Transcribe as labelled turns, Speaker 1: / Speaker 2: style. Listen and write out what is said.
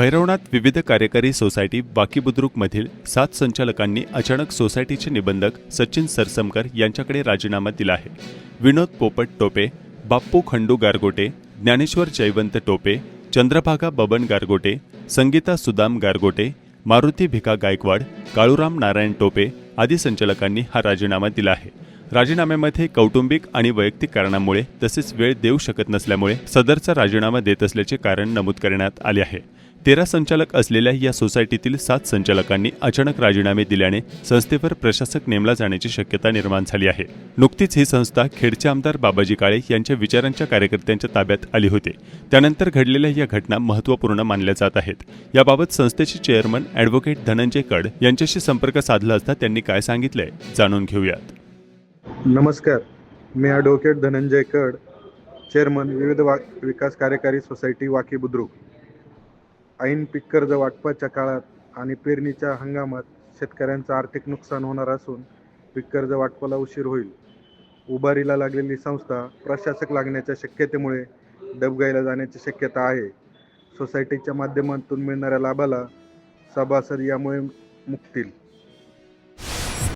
Speaker 1: भैरवनाथ विविध कार्यकारी सोसायटी बाकी बुद्रुकमधील सात संचालकांनी अचानक सोसायटीचे निबंधक सचिन सरसमकर यांच्याकडे राजीनामा दिला आहे. विनोद पोपट टोपे बाप्पू खंडू गारगोटे ज्ञानेश्वर जयवंत टोपे चंद्रभागा बबन गारगोटे संगीता सुदाम गारगोटे मारुती भिका गायकवाड काळूराम नारायण टोपे आदी संचालकांनी हा राजीनामा दिला आहे. राजीनाम्यामध्ये कौटुंबिक आणि वैयक्तिक कारणामुळे तसेच वेळ देऊ शकत नसल्यामुळे सदरचा राजीनामा देत असल्याचे कारण नमूद करण्यात आले आहे. तेरा संचालक असलेल्या या सोसायटीतील सात संचालकांनी अचानक राजीनामे दिल्याने संस्थेवर प्रशासक नेमला जाण्याची शक्यता निर्माण झाली आहे. नुकतीच ही संस्था खेडचे आमदार बाबाजी काळे यांच्या विचारांच्या कार्यकर्त्यांच्या ताब्यात आली होती. त्यानंतर घडलेल्या या घटना महत्त्वपूर्ण मानल्या जात आहेत. याबाबत संस्थेचे चेअरमन ॲडव्होकेट धनंजय कड यांच्याशी संपर्क साधला असता त्यांनी काय सांगितलंय जाणून घेऊयात.
Speaker 2: नमस्कार. मी ॲडव्होकेट धनंजय कड चेअरमन विविध वा विकास कार्यकारी सोसायटी वाकी बुद्रुक. ऐन पीक कर्ज वाटपाच्या काळात आणि पेरणीच्या हंगामात शेतकऱ्यांचं आर्थिक नुकसान होणार असून पीक कर्ज वाटपाला उशीर होईल. उभारीला लागलेली संस्था प्रशासक लागण्याच्या शक्यतेमुळे डबगाईला जाण्याची शक्यता आहे. सोसायटीच्या माध्यमातून मिळणाऱ्या लाभाला सभासद यामुळे मुकतील.